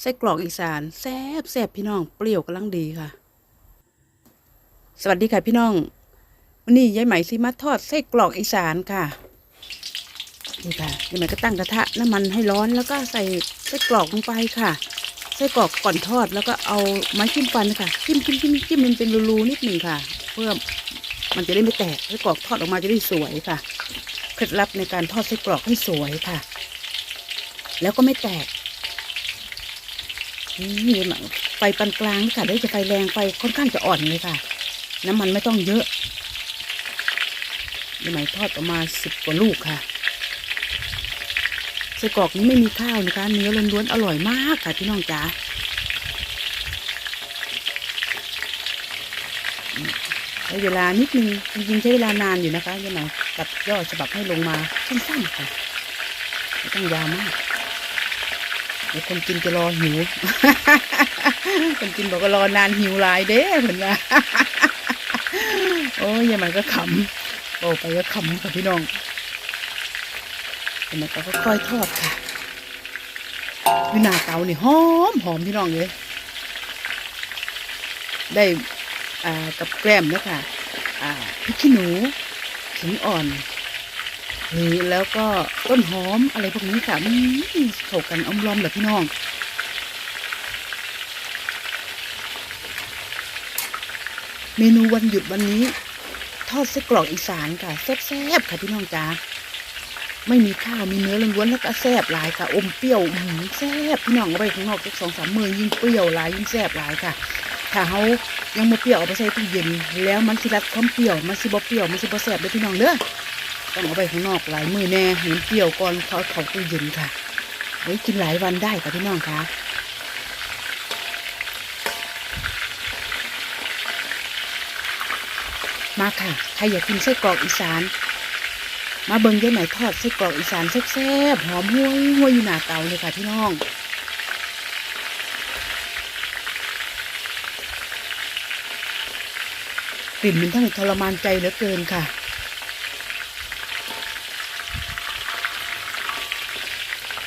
ไส้กรอกอีสานแซ่บแซ่บพี่น้องเปรี้ยวกำลังดีค่ะ สวัสดีค่ะพี่น้องวันนี้ยายไหมซีมาทอดไส้กรอกอีสานค่ะนี่ค่ะยายไหมก็ตั้งกระทะน้ำมันให้ร้อนแล้วก็ใส่ไส้กรอกลงไปค่ะไส้กรอกก่อนทอดแล้วก็เอาไม้จิ้มฟันค่ะจิ้มจิ้มจิ้มจิ้มมันเป็นรูๆนิดหนึ่งค่ะ เพื่อมันจะได้ไม่แตกไส้กรอกทอดออกมาจะได้สวยค่ะเคล็ดลับในการทอดไส้กรอกให้สวยค่ะ แล้วก็ไม่แตก นี่ไฟปานกลางค่ะได้จะไฟแรงไฟค่อนข้างจะอ่อนเลยค่ะ น้ำมันไม่ต้องเยอะยายไหมทอดประมาณสิบกว่าลูกค่ะไส้กรอกนี้ไม่มีข้าวนะคะเนื้อล้วนๆอร่อยมากค่ะพี่น้องจ๋าใช้เวลานิดนึงจริงๆใช้เวลานานอยู่นะคะยายไหมตัดย่อฉบับให้ลงมาสั้นๆค่ะไม่ต้องยาวมาก เดี๋ยวคนกินจะรอหิว คนกินบอกว่ารอนานหิวหลายเด้เหมือนกันโอ้ยยายใหม่ก็ขำโอ้ไปก็ขำค่ะพี่น้องยายใหม่ก็ค่อยทอดค่ะวินาเตานี่หอมหอมพี่น้องเลยได้กับแกล้มนะคะอ่าพริกขี้หนูขิงอ่อน นี่แล้วก็ต้นหอมอะไรพวกนี้ค่ะโขกกันอมลอมแบบพี่น้องเมนูวันหยุดวันนี้ ทอดไส้กรอกอีสานค่ะแซ่บๆค่ะพี่น้องจ้าไม่มีข้าวมีเนื้อล้วนๆแล้วก็แซ่บหลายค่ะ อมเปรี้ยวหือแซ่บพี่น้องเอาไปข้างนอกสักสองสามมือยิ่งเปรี้ยวหลายยิ่งแซ่บหลายค่ะ ถ้าเขายังมาเปรี้ยวเอาไปใส่ตู้เย็น แล้วมันสิรัดความเปรี้ยวมันสิบ่เปรี้ยวมันสิบ่แซ่บเด้อพี่น้องเด้อ ต้องเอาไปข้างนอกหลายมือแน่เห็นเปรี้ยวก่อนเขาเขาตู้เย็นค่ะไว้กินหลายวันได้ค่ะพี่น้องคะมาค่ะใครอยากกินไส้กรอกอีสาน มาเบิ่งยายไหมทอดไส้กรอกอีสานแซ่บๆหอมห้วยห้วยอยู่หน้าเตาเลยค่ะพี่น้องกลิ่นมันทั้งทรมานใจเหลือเกินค่ะ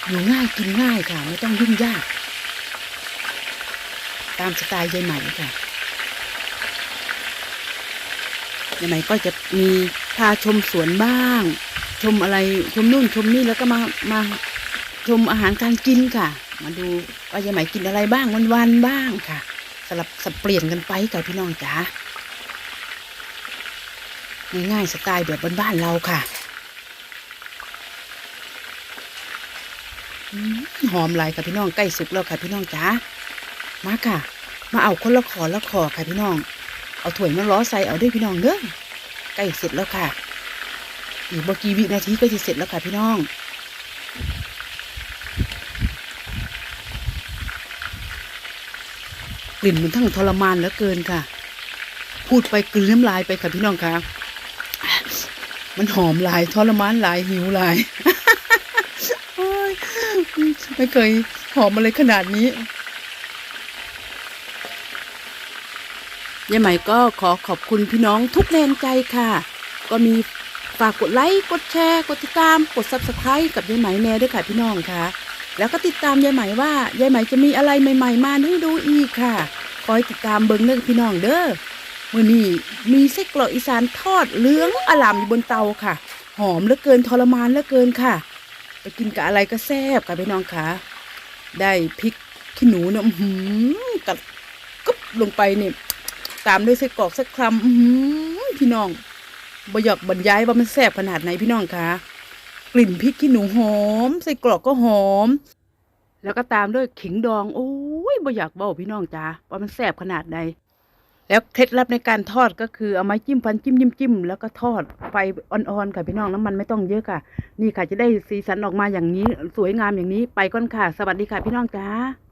อยู่ง่ายกินง่ายค่ะ ไม่ต้องยุ่งยาก ตามสไตล์ยายใหม่ค่ะยายใหม่ก็จะมีพาชมสวนบ้าง ชมอะไรชมนู่นชมนี่แล้วก็มามาชมอาหารการกินค่ะ มาดูว่ายายใหม่กินอะไรบ้างวันๆบ้างค่ะ สลับสับเปลี่ยนกันไปค่ะพี่น้องจ๋าง่ายๆสไตล์แบบบ้านๆเราค่ะ อืม หอมหลายค่ะพี่น้องใกล้สุกแล้วค่ะพี่น้องจ๋ามาค่ะ มาเอาคนละขอละขอค่ะพี่น้อง เอาถ้วยมาล้อใส่เอาด้วยพี่น้องเด้อใกล้เสร็จแล้วค่ะ อีกบกี่วินาทีก็จะเสร็จแล้วค่ะพี่น้องกลิ่นมันทั้งทรมานเหลือเกินค่ะ พูดไปกลืนน้ำลายไปค่ะพี่น้องค่ะ มันหอมหลายทรมานหลายหิวหลาย ไม่เคยหอมอะไรขนาดนี้ยายใหม่ก็ขอขอบคุณพี่น้องทุกแรงใจค่ะ ก็มีฝากกดไลค์กดแชร์ กดติดตาม กด subscribe กับยายไหมแน่ด้วยค่ะพี่น้องค่ะ แล้วก็ติดตามยายไหมว่ายายไหมจะมีอะไรใหม่ ๆ มาให้ดูอีกค่ะ คอยติดตามเบิ้งเด้อพี่น้องเด้อมื่อนี้มีไส้กรอกอีสานทอดเลืองอลามอยู่บนเตาค่ะ หอมเหลือเกินทรมานเหลือเกินค่ะ ไปกินกับอะไรก็แซ่บค่ะพี่น้องค่ะ ได้พริกขี้หนูเนี่ยหือกัดกึบลงไปนี่ตามด้วยไส้กรอกสักคำอื้อหือพี่น้องบอยากบรรยายว่ามันแซ่บขนาดไหนพี่น้องคะกลิ่นพริกขี้หนูหอมไส้กรอกก็หอม แล้วก็ตามด้วยขิงดอง โอ้ยบอยากบอกพี่น้องจ้าว่ามันแซ่บขนาดใด แล้วเคล็ดลับในการทอดก็คือเอาไม้จิ้มฟันจิ้มจิ้มจิ้มแล้วก็ทอดไฟอ่อนๆค่ะพี่น้องน้ำมันไม่ต้องเยอะค่ะ นี่ค่ะจะได้สีสันออกมาอย่างนี้ สวยงามอย่างนี้ไปก่อนค่ะ สวัสดีค่ะพี่น้องจ้า